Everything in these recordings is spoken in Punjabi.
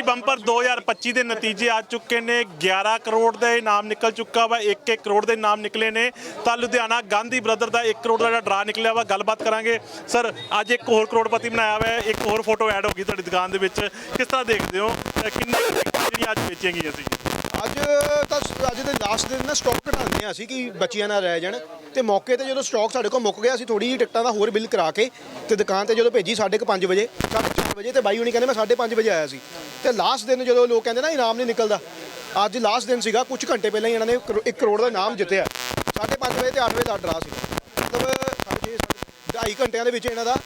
25 ਦੇ ਨਤੀਜੇ ਆ ਚੁੱਕੇ ਨੇ। 11 ਕਰੋੜ ਦਾ ਇਨਾਮ ਨਿਕਲ ਚੁੱਕਾ ਵਾ 1-1 ਕਰੋੜ ਦੇ ਇਨਾਮ ਨਿਕਲੇ ਨੇ। ਤਾਂ ਲੁਧਿਆਣਾ ਗਾਂਧੀ ਬ੍ਰਦਰ ਦਾ 1 ਕਰੋੜ ਦਾ ਜਿਹੜਾ ਡਰਾ ਨਿਕਲਿਆ ਵਾ, ਗੱਲਬਾਤ ਕਰਾਂਗੇ। ਸਰ, ਅੱਜ ਇੱਕ ਹੋਰ ਕਰੋੜਪਤੀ ਬਣਾਇਆ ਹੋਇਆ ਇੱਕ ਹੋਰ ਫੋਟੋ ਐਡ ਹੋ ਗਈ ਤੁਹਾਡੀ ਦੁਕਾਨ ਦੇ ਵਿੱਚ। ਕਿਸ ਤਰ੍ਹਾਂ ਦੇਖਦੇ ਹੋ? ਕਿੰਨੇ ਜਿਹੜੀਆਂ ਅੱਜ ਵੇਚੀਆਂ ਗਈਆਂ ਸੀ ਅੱਜ ਤਾਂ ਅੱਜ ਦੇ ਲਾਸਟ ਦਿਨ ਨਾ ਸਟਾਕ ਘਟਾਉਂਦੇ ਆ ਅਸੀਂ ਕਿ ਬੱਚੀਆਂ ਨਾਲ ਰਹਿ ਜਾਣ। ਤੇ ਮੌਕੇ ਤੇ ਜਦੋਂ ਸਟਾਕ ਸਾਡੇ ਕੋਲ ਮੁੱਕ ਗਿਆ, ਅਸੀਂ ਥੋੜੀ ਜਿਹੀ ਟਿਕਟਾਂ ਦਾ ਹੋਰ ਬਿੱਲ ਕਰਾ ਕੇ ਤੇ ਦੁਕਾਨ ਤੇ ਜਦੋਂ ਭੇਜੀ 5:30 ਵਜੇ 4:30 ਵਜੇ ਤੇ ਬਾਈ ਹੁਣੀ ਕਹਿੰਦੇ ਮੈਂ 5:30 ਵਜੇ ਆਇਆ ਸੀ। ਤੇ ਲਾਸਟ ਦਿਨ ਜਦੋਂ ਲੋਕ ਕਹਿੰਦੇ ਨਾ ਇਨਾਮ ਨਹੀਂ ਨਿਕਲਦਾ ਅੱਜ ਲਾਸਟ ਦਿਨ ਸੀਗਾ ਕੁਝ ਘੰਟੇ ਪਹਿਲਾਂ ਹੀ ਇਹਨਾਂ ਨੇ 1 ਕਰੋੜ ਦਾ ਇਨਾਮ ਜਿੱਤਿਆ। 5:30 ਵਜੇ ਤੇ 8 ਵਜੇ ਦਾ ਡਰਾ ਸੀ ਮਤਲਬ ਸਾਢੇ ਛੇ, ਢਾਈ ਘੰਟਿਆਂ ਦੇ ਵਿੱਚ ਇਹਨਾਂ ਦਾ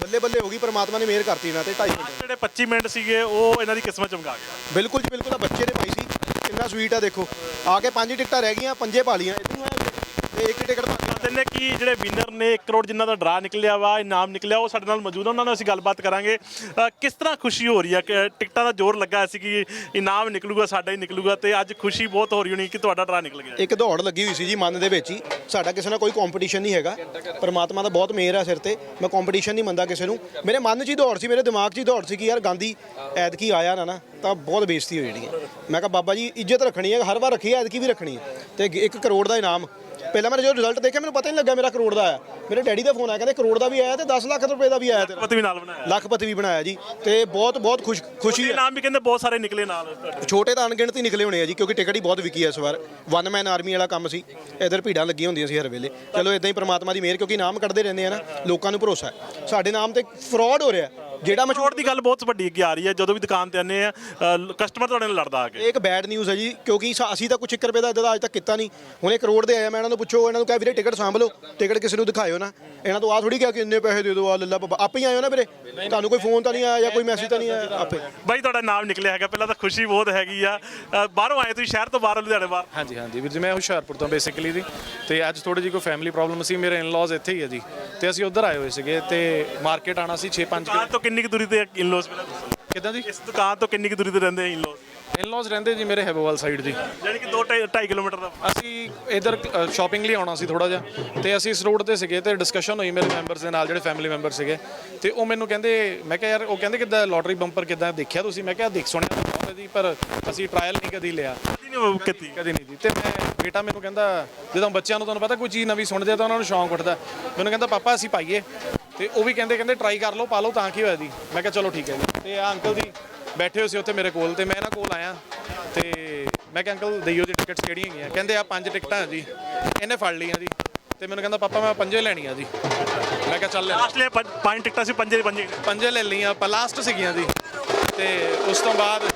ਬੱਲੇ ਬੱਲੇ ਹੋ ਗਈ ਪਰਮਾਤਮਾ ਨੇ ਮਿਹਰ ਕਰਤੀ ਇਹਨਾਂ ਤੇ 2.5 ਘੰਟੇ। ਜਿਹੜੇ 25 ਮਿੰਟ ਸੀਗੇ ਉਹ ਇਹਨਾਂ ਦੀ ਕਿਸਮਤ ਚਮਕਾ ਗਿਆ। ਬਿਲਕੁਲ ਜੀ ਬਿਲਕੁਲ। ਆ ਬੱਚੇ ਦੇ ਭਾਈ ਸੀ ਕਿੰਨਾ ਸਵੀਟ ਆ ਦੇਖੋ। ਆ ਕੇ ਪੰਜ ਟਿਕਟਾਂ ਰਹਿ ਗਈਆਂ ਪੰਜੇ ਪਾ ਲੀਆਂ ਇਦਾਂ ਤੇ ਇੱਕ ਟਿਕਟ ਪਾ ਕਹਿੰਦੇ ਨੇ ਕਿ ਜਿਹੜੇ ਵਿਨਰ ਨੇ 1 ਕਰੋੜ ਜਿਨ੍ਹਾਂ ਦਾ ਡਰਾ ਨਿਕਲਿਆ ਵਾ ਇਨਾਮ ਨਿਕਲਿਆ ਉਹ ਸਾਡੇ ਨਾਲ ਮੌਜੂਦ ਆ। ਉਹਨਾਂ ਨਾਲ ਅਸੀਂ ਗੱਲਬਾਤ ਕਰਾਂਗੇ। ਅ, ਕਿਸ ਤਰ੍ਹਾਂ ਖੁਸ਼ੀ ਹੋ ਰਹੀ ਹੈ ਕਿ ਟਿਕਟਾਂ ਦਾ ਜ਼ੋਰ ਲੱਗਾ ਸੀ ਕਿ ਇਨਾਮ ਨਿਕਲੂਗਾ ਸਾਡਾ ਹੀ ਨਿਕਲੂਗਾ ਤੇ ਅੱਜ ਖੁਸ਼ੀ ਬਹੁਤ ਹੋ ਰਹੀ ਹੋਣੀ ਕਿ ਤੁਹਾਡਾ ਡਰਾ ਨਿਕਲ ਗਿਆ। ਇੱਕ ਦੌੜ ਲੱਗੀ ਹੋਈ ਸੀ ਜੀ ਮਨ ਦੇ ਵਿੱਚ ਹੀ। ਸਾਡਾ ਕਿਸੇ ਨਾਲ ਕੋਈ ਕੰਪੀਟੀਸ਼ਨ ਨਹੀਂ ਹੈਗਾ। ਪਰਮਾਤਮਾ ਦਾ ਬਹੁਤ ਮਿਹਰ ਆ ਸਿਰ ਤੇ। ਮੈਂ ਕੰਪੀਟੀਸ਼ਨ ਨਹੀਂ ਮੰਨਦਾ ਕਿਸੇ ਨੂੰ। ਮੇਰੇ ਮਨ 'ਚ ਹੀ ਦੌੜ ਸੀ ਮੇਰੇ ਦਿਮਾਗ 'ਚ ਹੀ ਦੌੜ ਸੀ ਕਿ ਯਾਰ ਗਾਂਧੀ ਐਤਕੀ ਆਇਆ ਨਾ ਨਾ ਤਾਂ ਬਹੁਤ ਬੇਇੱਜ਼ਤੀ ਹੋ ਜਾਣੀ ਹੈ। ਮੈਂ ਕਿਹਾ ਬਾਬਾ ਜੀ ਇੱਜ਼ਤ ਰੱਖਣੀ ਹੈ। ਹਰ ਵਾਰ ਰੱਖੀ ਹੈ ਐਤਕੀ ਵੀ ਰੱਖਣੀ ਹੈ। ਤੇ 1 ਕਰੋੜ ਦਾ ਇਨਾਮ ਪਹਿਲਾਂ ਮੈਂ ਜਦੋਂ ਰਿਜ਼ਲਟ ਦੇਖਿਆ ਮੈਨੂੰ ਪਤਾ ਹੀ ਨਹੀਂ ਲੱਗਾ ਮੇਰਾ ਕਰੋੜ ਦਾ ਆਇਆ। ਮੇਰੇ ਡੈਡੀ ਦਾ ਫੋਨ ਆਇਆ ਕਹਿੰਦੇ ਕਰੋੜ ਦਾ ਵੀ ਆਇਆ ਤੇ 10 ਲੱਖ ਰੁਪਏ ਦਾ ਵੀ ਆਇਆ ਤੇਰਾ। ਪਤੀ ਵੀ ਨਾਲ ਬਣਾਇਆ। ਲੱਖਪਤੀ ਵੀ ਬਣਾਇਆ ਜੀ। ਤੇ ਬਹੁਤ ਬਹੁਤ ਖੁਸ਼ ਖੁਸ਼ੀ ਹੈ। ਇਨਾਮ ਵੀ ਕਹਿੰਦੇ ਬਹੁਤ ਸਾਰੇ ਨਿਕਲੇ ਨਾਲ ਤੁਹਾਡੇ। ਛੋਟੇ ਤਾਂ ਅਣਗਿਣਤ ਹੀ ਨਿਕਲੇ ਹੋਣੇ ਆ ਜੀ ਕਿਉਂਕਿ ਟਿਕਟ ਹੀ ਬਹੁਤ ਵਿਕੀ ਐ ਇਸ ਵਾਰ। ਵਨ ਮੈਨ ਆਰਮੀ ਵਾਲਾ ਕੰਮ ਸੀ। ਇਧਰ ਭੀੜਾਂ ਲੱਗੀਆਂ ਹੁੰਦੀਆਂ ਸੀ ਹਰ ਵੇਲੇ। ਚਲੋ ਇਦਾਂ ਹੀ ਪ੍ਰਮਾਤਮਾ ਦੀ ਮਿਹਰ ਕਿਉਂਕਿ ਨਾਮ ਕੱਢਦੇ ਰਹਿੰਦੇ ਆ ਨਾ ਲੋਕਾਂ ਨੂੰ ਭਰੋਸਾ ਹੈ। ਸਾਡੇ ਨਾਮ ਤੇ ਫਰਾਡ ਹੋ ਰਿਹਾ। ਜਿਹੜਾ ਛੋਟ ਮਸ਼ਹੂਰ ਦੀ ਗੱਲ ਬਹੁਤ ਵੱਡੀ ਅੱਗੇ ਆ ਰਹੀ ਹੈ ਜਦੋਂ ਵੀ ਦੁਕਾਨ ਤੇ ਆਨੇ ਆ ਕਸਟਮਰ ਤੁਹਾਡੇ ਨਾਲ ਲੜਦਾ ਆ ਕੇ। ਇਹ ਇੱਕ ਬੈਡ ਨਿਊਜ਼ ਹੈ ਜੀ ਕਿਉਂਕਿ ਸਾ- ਅਸੀਂ ਤਾਂ ਕੁਝ 1 ਰੁਪਏ ਦਾ ਇੱਦਾਂ ਦਾ ਅੱਜ ਤੱਕ ਕੀਤਾ ਨਹੀਂ। ਹੁਣ ਇਹ ਕਰੋੜ ਦੇ ਆਇਆ ਮੈਂ ਇਹਨਾਂ ਨੂੰ ਪੁੱਛੋ ਇਹਨਾਂ ਨੂੰ ਕਹੇ ਵੀਰੇ ਟਿਕਟ ਸਾਂਭ ਲਓ ਟਿਕਟ ਕਿਸੇ ਨੂੰ ਦਿਖਾਇਓ ਨਾ। ਇਹਨਾਂ ਤੋਂ ਆ ਥੋੜੀ ਕਿਹਾ ਕਿ ਇੰਨੇ ਪੈਸੇ ਦੇ ਦਿਓ ਆ ਲੱਲਾ ਬਾਬਾ ਆਪੇ ਹੀ ਆਇਓ ਨਾ ਵੀਰੇ। ਤੁਹਾਨੂੰ ਕੋਈ ਫੋਨ ਤਾਂ ਨਹੀਂ ਆਇਆ ਜਾਂ ਕੋਈ ਮੈਸੇਜ ਤਾਂ ਨਹੀਂ ਆਇਆ? ਆਪੇ। ਬਾਈ ਤੁਹਾਡਾ ਨਾਮ ਨਿਕਲਿਆ ਹੈਗਾ ਪਹਿਲਾਂ ਤਾਂ ਖੁਸ਼ੀ ਬਹੁਤ ਹੈਗੀ ਆ। ਅ, ਬਾਹਰੋਂ ਆਏ ਤੁਸੀਂ ਸ਼ਹਿਰ ਤੋਂ ਬਾਹਰ ਲੁਧਿਆਣੇ ਬਾਹਰ? ਹਾਂਜੀ ਹਾਂਜੀ ਵੀਰ ਜੀ ਮੈਂ ਹੁਸ਼ਿਆਰਪੁਰ ਤੋਂ ਬੇਸਿਕਲੀ ਦੀ ਤੇ ਅੱਜ ਥੋੜੀ ਜਿਹੀ ਕੋਈ ਫੈਮਿਲੀ ਪ੍ਰੋਬਲਮ ਸੀ ਮੇਰੇ ਇਨ-ਲॉज ਇੱਥੇ ਹੀ ਹੈ ਜੀ। ਤੇ ਅਸੀਂ ਉੱਧਰ ਆਏ ਹੋਏ ਸੀਗੇ ਤੇ ਮਾਰਕੀਟ ਆਣਾ ਸੀ 6-5 ਦੁਕਾਨ ਤੋਂ ਕਿੰਨੀ ਕੁ ਦੂਰੀ ਤੇ ਇਨ-ਲॉज ਪਹਿਲਾਂ ਕਿਦਾਂ ਜੀ? ਇਸ ਦੁਕਾਨ ਤੋਂ ਕਿੰਨੀ ਕੁ ਦੂਰੀ ਤੇ ਰਹਿੰਦੇ ਇਨ-ਲॉज ਰਹਿੰਦੇ ਜੀ ਮੇਰੇ ਹੈਬੋਵਾਲ ਸਾਈਡ ਜੀ। ਯਾਨੀ ਕਿ 2 2.5 ਕਿਲੋਮੀਟਰ ਦਾ। ਅਸੀਂ ਇਧਰ ਸ਼ਾਪਿੰਗ ਲਈ ਆਉਣਾ ਸੀ ਥੋੜਾ ਜਿਹਾ। ਤੇ ਅਸੀਂ ਇਸ ਰੋਡ ਤੇ ਸੀਗੇ ਤੇ ਡਿਸਕਸ਼ਨ ਹੋਈ ਮੇਰੇ ਮੈਂਬਰਸ ਦੇ ਨਾਲ ਜਿਹੜੇ ਫੈਮਿਲੀ ਮੈਂਬਰ ਸੀਗੇ। ਤੇ ਉਹ ਮੈਨੂੰ ਕਹਿੰਦੇ ਮੈਂ ਕਿਹਾ ਯਾਰ ਉਹ ਕਹਿੰਦੇ ਕਿਦਾਂ ਲੋਟਰੀ ਬੰਪਰ ਕਿਦਾਂ ਦੇਖਿਆ ਤੁਸੀਂ? ਮੈਂ ਕਿਹਾ ਦੇਖ ਸੁਣਿਆ ਬਹੁਤ ਜੀ ਪਰ ਅਸੀਂ ਟ੍ਰਾਇਲ ਨਹੀਂ ਕਦੀ ਲਿਆ। ਕਦੀ ਨਹੀਂ ਕੀਤੀ ਕਦੀ। ਨਹੀਂ ਜੀ। ਤੇ ਮੈਂ ਬੇਟਾ ਮੈਨੂੰ ਕਹਿੰਦਾ ਜਦੋਂ ਬੱਚਿਆਂ ਨੂੰ ਤੁਹਾਨੂੰ ਪਤਾ ਕੋਈ ਚੀਜ਼ ਨਵੀਂ ਸੁਣਦੇ ਤਾਂ ਉਹਨਾਂ ਨੂੰ ਸ਼ੌਂਕ ਉੱਠਦਾ। ਮੈਨੂੰ ਕਹਿੰਦਾ ਪਾਪਾ ਅਸੀਂ ਪਾਈਏ। ਤੇ ਉਹ ਵੀ ਕਹਿੰਦੇ ਕਹਿੰਦੇ ਟਰਾਈ ਕਰ ਲਓ ਪਾ ਲਓ ਤਾਂ ਕੀ ਹੋਇਆ ਜੀ? ਮੈਂ ਕਿਹਾ ਚਲੋ ਠੀਕ ਹੈ ਜੀ। ਤੇ ਆ ਅੰਕਲ ਜੀ ਬੈਠੇ ਹੋਏ ਸੀ ਉੱਥੇ ਮੇਰੇ ਕੋਲ ਤੇ ਮੈਂ ਇਹਨਾਂ ਕੋਲ ਆਇਆ। ਤੇ ਮੈਂ ਕਿਹਾ ਅੰਕਲ ਦਈਓ ਜੀ ਟਿਕਟਸ ਕਿਹੜੀਆਂ ਹੈਗੀਆਂ? ਕਹਿੰਦੇ ਆ ਪੰਜ ਟਿਕਟਾਂ ਆ ਜੀ। ਇਹਨੇ ਫੜ ਲਈਆਂ ਜੀ। ਤੇ ਮੈਨੂੰ ਕਹਿੰਦਾ ਪਾਪਾ ਮੈਂ ਪੰਜੇ ਲੈਣੀਆਂ ਜੀ। ਮੈਂ ਕਿਹਾ ਚੱਲ ਲੈ। ਲਾਸਟ ਲਈ ਪੰਜ ਟਿਕਟਾਂ ਸੀ ਪੰਜੇ ਪੰਜੇ। ਪੰਜੇ ਲੈ ਲਈਆਂ ਪਰ ਲਾਸਟ ਸੀਗੀਆਂ ਜੀ। ਤੇ ਉਸ ਤੋਂ ਬਾਅਦ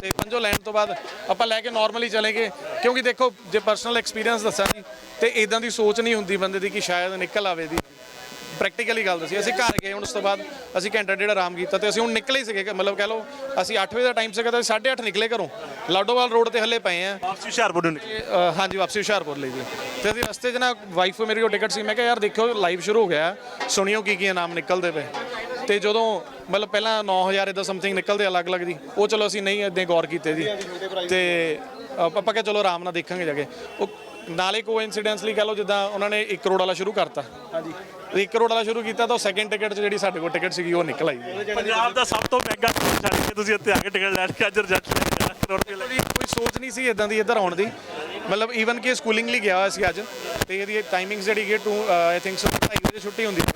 ਤੇ ਪੰਜੋ ਲੈਣ ਤੋਂ ਬਾਅਦ ਆਪਾਂ ਲੈ ਕੇ ਨਾਰਮਲੀ ਚਲੇ ਗਏ। ਕਿਉਂਕਿ ਦੇਖੋ ਜੇ ਪਰਸਨਲ ਐਕਸਪੀਰੀਅੰਸ ਦੱਸਾਂ ਜੀ ਤੇ ਇਦਾਂ ਦੀ ਸੋਚ ਨਹੀਂ ਹੁੰਦੀ ਬੰਦੇ ਦੀ ਕਿ ਸ਼ਾਇਦ ਨਿਕਲ ਆਵੇ ਦੀ ਪ੍ਰੈਕਟੀਕਲੀ ਗੱਲ ਦੱਸੀ। ਅਸੀਂ ਘਰ ਗਏ ਹੁਣ ਉਸ ਤੋਂ ਬਾਅਦ ਅਸੀਂ ਘੰਟਾ ਡੇਢ ਆਰਾਮ ਕੀਤਾ ਤੇ ਅਸੀਂ ਹੁਣ ਨਿਕਲੇ ਹੀ ਸੀਗੇ। ਮਤਲਬ ਕਹਿ ਲਓ ਅਸੀਂ 8 ਵਜੇ ਦਾ ਟਾਈਮ ਸੀਗਾ ਤਾਂ ਅਸੀਂ 8:30 ਨਿਕਲੇ ਘਰੋਂ। ਲਾਡੋਵਾਲ ਰੋਡ ਤੇ ਹੱਲੇ ਪਏ ਆ ਵਾਪਸੀ ਹੁਸ਼ਿਆਰਪੁਰ ਨੂੰ ਨਿਕਲੇ? ਅ, ਹਾਂਜੀ ਵਾਪਸੀ ਹੁਸ਼ਿਆਰਪੁਰ ਲਈ ਜੀ। ਤੇ ਅਸੀਂ ਰਸਤੇ 'ਚ ਨਾ ਵਾਈਫ ਮੇਰੀ ਕੋਲ ਟਿਕਟ ਸੀ। ਮੈਂ ਕਿਹਾ ਯਾਰ ਦੇਖਿਓ ਲਾਈਵ ਸ਼ੁਰੂ ਹੋ ਗਿਆ ਸੁਣਿਓ ਕੀ ਕੀ ਇਨਾਮ ਨਿਕਲਦੇ ਪਏ। ਤੇ ਜਦੋਂ ਮਤਲਬ ਪਹਿਲਾਂ 9000 ਇਦਾਂ ਸਮਥਿੰਗ ਨਿਕਲਦੇ ਅਲੱਗ-ਅਲੱਗ ਦੀ। ਉਹ ਚਲੋ ਅਸੀਂ ਨਹੀਂ ਇਦਾਂ ਗੌਰ ਕੀਤੇ ਜੀ। ਤੇ ਆਪਾਂ ਕਿਹਾ ਚਲੋ ਆਰਾਮ ਨਾਲ ਦੇਖਾਂਗੇ ਜਾ ਕੇ। ਉਹ ਨਾਲੇ ਕੋ ਇਨਸੀਡੈਂਸਲੀ ਕਹ ਲਓ ਜਿੱਦਾਂ ਉਹਨਾਂ ਨੇ 1 ਕਰੋੜ ਵਾਲਾ ਸ਼ੁਰੂ ਕਰਤਾ। ਹਾਂਜੀ। 1 ਕਰੋੜ ਵਾਲਾ ਸ਼ੁਰੂ ਕੀਤਾ ਤਾਂ ਸੈਕਿੰਡ ਟਿਕਟ 'ਚ ਜਿਹੜੀ ਸਾਡੇ ਕੋਲ ਟਿਕਟ ਸੀਗੀ ਉਹ ਨਿਕਲ ਆਈ। ਪੰਜਾਬ ਦਾ ਸਭ ਤੋਂ ਮਹਿੰਗਾ ਛੱਡ ਕੇ ਤੁਸੀਂ ਇੱਥੇ ਆ ਕੇ ਟਿਕਟ ਲੈਣ ਕੇ ਅੱਜ ਰਿਜ਼ਲਟ ਲੈ ਕਰੋੜ ਰੁਪਏ ਲੈ ਕੋਈ ਕੋਈ ਸੋਚ ਨਹੀਂ ਸੀ ਇਦਾਂ ਦੀ ਇੱਧਰ ਆਉਣ ਦੀ। ਮਤਲਬ ਈਵਨ ਕਿ ਸਕੂਲਿੰਗ ਲਈ ਗਿਆ ਹੋਇਆ ਸੀ ਅੱਜ ਤੇ ਇਹਦੀ ਟਾਈਮਿੰਗਸ ਜਿਹੜੀ ਕਿ 2 ਆਈ ਥਿੰਕ ਸੋ 2:30 ਵਜੇ ਛੁੱਟੀ ਹੁੰਦੀ ਸੀ।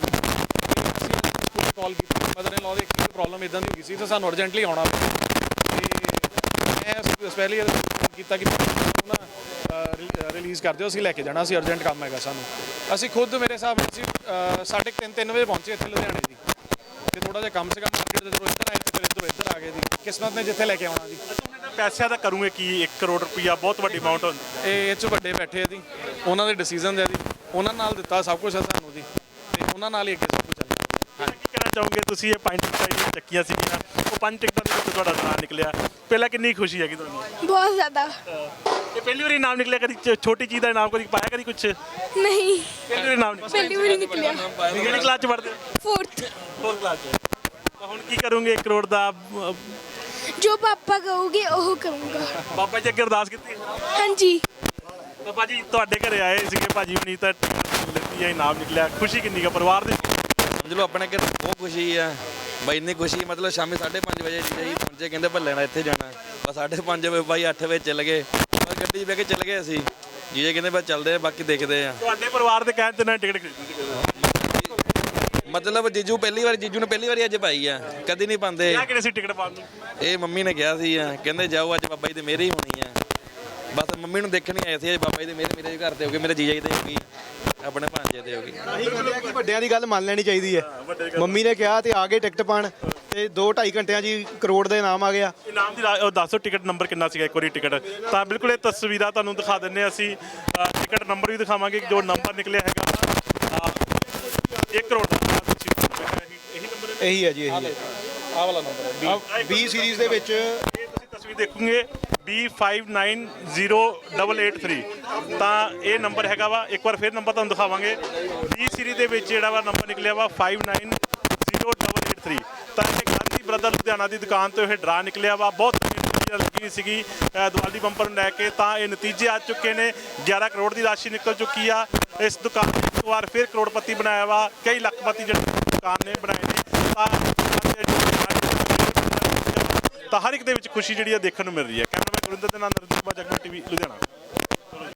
ਕਾਲ ਕੀਤੀ ਮਦਰ ਇਨ ਲਾਅ ਦੀ ਇੱਕ ਪ੍ਰੋਬਲਮ ਇਦਾਂ ਦੀ ਹੋ ਗਈ ਸੀ ਤਾਂ ਸਾਨੂੰ ਅਰਜੈਂਟਲੀ ਆਉਣਾ ਪਿਆ। ਮੈਂ ਸਪੈਸ਼ਲੀ ਕੀਤਾ ਕਿ ਨਾ ਰਿਲੀਜ਼ ਕਰ ਦਿਓ ਅਸੀਂ ਲੈ ਕੇ ਜਾਣਾ ਸੀ ਅਰਜੈਂਟ ਕੰਮ ਹੈਗਾ ਸਾਨੂੰ। ਅਸੀਂ ਖੁਦ ਮੇਰੇ ਹਿਸਾਬ ਨਾਲ ਅਸੀਂ ਅਹ, ਸਾਢੇ ਕੁ ਤਿੰਨ ਤਿੰਨ ਵਜੇ ਪਹੁੰਚੇ ਇੱਥੇ ਲੁਧਿਆਣੇ ਜੀ ਤੇ ਥੋੜਾ ਜਿਹਾ ਕੰਮ ਸੀਗਾ ਮਾਰਕੀਟ ਦੇ ਜਦੋਂ ਇੱਧਰ ਆਏ ਤੇ ਫਿਰ ਇੱਧਰੋਂ ਇੱਧਰ ਆ ਗਏ ਜੀ। ਕਿਸਮਤ ਨੇ ਜਿੱਥੇ ਲੈ ਕੇ ਆਉਣਾ ਜੀ। ਪੈਸਿਆਂ ਦਾ ਕਰੂਗੇ ਕੀ? 1 ਕਰੋੜ ਰੁਪਇਆ ਬਹੁਤ ਵੱਡੀ ਅਮਾਉਂਟ ਹੁੰਦੀ ਇਹ ਇਹ 'ਚ ਵੱਡੇ ਬੈਠੇ ਆ ਜੀ। ਉਹਨਾਂ ਦੇ ਡਿਸੀਜਨ ਦੇ ਜੀ। ਉਹਨਾਂ ਨਾਲ ਦਿੱਤਾ ਸਭ ਕੁਝ ਸਾਨੂੰ ਜੀ। ਤੇ ਉਹਨਾਂ ਨਾਲ ਹੀ ਅੱਗੇ ਸਭ ਕੁਝ ਚੱਲਦਾ ਕੀ ਕਹਿਣਾ ਚਾਹੋਗੇ ਤੁਸੀਂ ਇਹ ਪੰਜ ਟਿਕਟਾਂ ਜਿਹੜੀਆਂ ਚੱਕੀਆਂ ਸੀਗੀਆਂ ਉਹ ਪੰਜ ਟਿਕਟਾਂ ਦੇ ਵਿੱਚ ਤੁਹਾਡਾ ਨਾਮ ਨਿਕਲਿਆ। ਪਹਿਲਾਂ ਕਿੰਨੀ ਖੁਸ਼ੀ ਹੈਗੀ ਤੁਹਾਨੂੰ? ਬਹੁਤ ਜ਼ਿਆਦਾ। ਇਹ ਪਹਿਲੀ ਵਾਰੀ ਨਾਮ ਨਿਕਲਿਆ ਕਦੀ ਛ- ਛੋਟੀ ਚੀਜ਼ ਦਾ ਨਾਮ ਕਦੀ ਪਾਇਆ ਕਦੀ ਕੁਝ ਨਹੀਂ। ਪਹਿਲੀ ਵਾਰੀ ਨਾਮ ਨਿਕਲਿਆ। ਪਹਿਲੀ ਵਾਰੀ ਨਿਕਲਿਆ। ਕਿਹੜੀ ਕਲਾਸ ਚ ਪੜ੍ਹਦੇ ਫੋਰਥ ਫੋਰ ਕਲਾਸ ਚ। ਤਾਂ ਹੁਣ ਕੀ ਕਰੋਗੇ? 1 ਕਰੋੜ ਦਾ ਅਹ, ਜੋ ਪਾਪਾ ਕਹੋਗੇ ਉਹ ਕਰੂੰਗਾ। ਬਾਬਾ ਜੀ ਅੱਗੇ ਅਰਦਾਸ ਕੀਤੀ? ਹਾਂਜੀ। ਤਾਂ ਭਾਜੀ ਤੁਹਾਡੇ ਘਰੇ ਆਏ ਸੀਗੇ ਭਾਜੀ ਹੁਣੀ ਤਾਂ ਟਿਕਟ ਲੈਤੀ ਹੈ ਇਨਾਮ ਨਿਕਲਿਆ। ਖੁਸ਼ੀ ਕਿੰਨੀ ਕਾ ਪਰਿਵਾਰ ਦੇ ਲਓ ਆਪਣੇ ਘਰ ਬਹੁਤ ਖੁਸ਼ੀ ਆ। ਬਾਈ ਇੰਨੀ ਖੁਸ਼ੀ ਮਤਲਬ ਸ਼ਾਮੀ 5:30 ਵਜੇ ਜੀ ਪਹੁੰਚੇ ਕਹਿੰਦੇ ਭੱਲੇ ਨਾਲ ਇੱਥੇ ਜਾਣਾ। ਬਸ 5:30 ਵਜੇ ਬਾਈ 8 ਵਜੇ ਚੱਲ ਗਏ। ਔਰ ਗੱਡੀ 'ਚ ਬਹਿ ਕੇ ਚੱਲ ਗਏ ਅਸੀਂ। ਜੀਜੇ ਕਹਿੰਦੇ ਬਸ ਚੱਲਦੇ ਆ ਬਾਕੀ ਦੇਖਦੇ ਆ। ਤੁਹਾਡੇ ਪਰਿਵਾਰ ਦੇ ਕਹਿਣ ਤੇ ਨਾ ਟਿਕਟ ਖਰੀਦੀ ਸੀ ਮਤਲਬ ਜੀਜੂ ਪਹਿਲੀ ਵਾਰ ਜੀਜੂ ਨੇ ਪਹਿਲੀ ਵਾਰੀ ਅੱਜ ਪਾਈ ਆ। ਕਦੀ ਨਹੀਂ ਪਾਉਂਦੇ। ਕਿਹਨੇ ਸੀ ਟਿਕਟ ਪਾਉਣ ਨੂੰ? ਇਹ ਮੰਮੀ ਨੇ ਕਿਹਾ ਸੀ ਆ। ਕਹਿੰਦੇ ਜਾਓ ਅੱਜ ਬਾਬਾ ਜੀ ਦੀ ਮੇਰੀ ਹੋਣੀ ਆ। ਬਸ ਮੰਮੀ ਨੂੰ ਦੇਖਣ ਹੀ ਆਏ ਸੀ ਅੱਜ ਬਾਬਾ ਜੀ ਦੀ ਮੇਰੇ ਮੇਰੇ ਘਰ ਤੇ ਹੋ ਗਈ ਮੇਰੇ ਜੀਜਾ ਜੀ ਤੇ ਹੋ ਗਈ। ਆਪਣੇ ਭਾਂਜੇ ਤੇ ਹੋ ਗਈ। ਅਸੀਂ ਕਹਿੰਦੇ ਆ ਕਿ ਵੱਡਿਆਂ ਦੀ ਗੱਲ ਮੰਨ ਲੈਣੀ ਚਾਹੀਦੀ ਹੈ। ਮੰਮੀ ਨੇ ਕਿਹਾ ਤੇ ਆ ਗਏ ਟਿਕਟ ਪਾਣ ਤੇ 2 2.5 ਘੰਟਿਆਂ 'ਚ ਹੀ ਕਰੋੜ ਦਾ ਇਨਾਮ ਆ ਗਿਆ। ਇਨਾਮ ਦੀ ਰਾ- ਉਹ ਦੱਸੋ ਟਿਕਟ ਨੰਬਰ ਕਿੰਨਾ ਸੀਗਾ ਇੱਕ ਵਾਰੀ ਟਿਕਟ। ਤਾਂ ਬਿਲਕੁਲ ਇਹ ਤਸਵੀਰਾਂ ਤੁਹਾਨੂੰ ਦਿਖਾ ਦਿੰਨੇ ਹਾਂ ਅਸੀਂ। ਅ, ਟਿਕਟ ਨੰਬਰ ਵੀ ਦਿਖਾਵਾਂਗੇ ਜੋ ਨੰਬਰ ਨਿਕਲਿਆ ਹੈਗਾ। 1 ਕਰੋੜ ਦਾ ਇਹੀ ਨੰਬਰ ਹੈ ਇਹੀ ਹੈ ਜੀ ਇਹੀ ਹੈ। ਆਹ ਵਾਲਾ ਨੰਬਰ ਹੈ। B ਸੀਰੀਜ਼ ਦੇ ਵਿੱਚ ਦੇਖੋਗੇ B590883 ਤਾਂ ਇਹ ਨੰਬਰ ਹੈਗਾ ਵਾ ਇੱਕ ਵਾਰ ਫਿਰ ਨੰਬਰ ਤੁਹਾਨੂੰ ਦਿਖਾਵਾਂਗੇ। B ਸੀਰੀਜ਼ ਦੇ ਵਿੱਚ ਜਿਹੜਾ ਵਾ ਨੰਬਰ ਨਿਕਲਿਆ ਵਾ 590883 ਤਾਂ ਇਹ ਗਾਂਧੀ ਬ੍ਰਦਰ ਲੁਧਿਆਣਾ ਦੀ ਦੁਕਾਨ ਤੋਂ ਇਹ ਡਰਾ ਨਿਕਲਿਆ ਵਾ। ਬਹੁਤ ਲੱਗੀ ਸੀਗੀ ਅ, ਦੀਵਾਲੀ ਬੰਪਰ ਨੂੰ ਲੈ ਕੇ। ਤਾਂ ਇਹ ਨਤੀਜੇ ਆ ਚੁੱਕੇ ਨੇ। 11 ਕਰੋੜ ਦੀ ਰਾਸ਼ੀ ਨਿਕਲ ਚੁੱਕੀ ਆ। ਇਸ ਦੁਕਾਨ ਨੇ ਇੱਕ ਵਾਰ ਫਿਰ ਕਰੋੜਪਤੀ ਬਣਾਇਆ ਵਾ। ਕਈ ਲੱਖਪਤੀ ਜਿਹੜੇ ਦੁਕਾਨ ਨੇ ਬਣਾਏ ਨੇ। ਤਾਂ ਤਾਂ ਹਰ ਇੱਕ ਦੇ ਵਿੱਚ ਖੁਸ਼ੀ ਜਿਹੜੀ ਆ ਦੇਖਣ ਨੂੰ ਮਿਲ ਰਹੀ ਹੈ। ਕੈਮਰਾਮੈਨ ਗੁਰਿੰਦਰ ਦੇ ਨਾਲ ਨਰਿੰਦਰ ਕੁਮਾਰ ਜਗਮਨ ਟੀਵੀ, ਲੁਧਿਆਣਾ।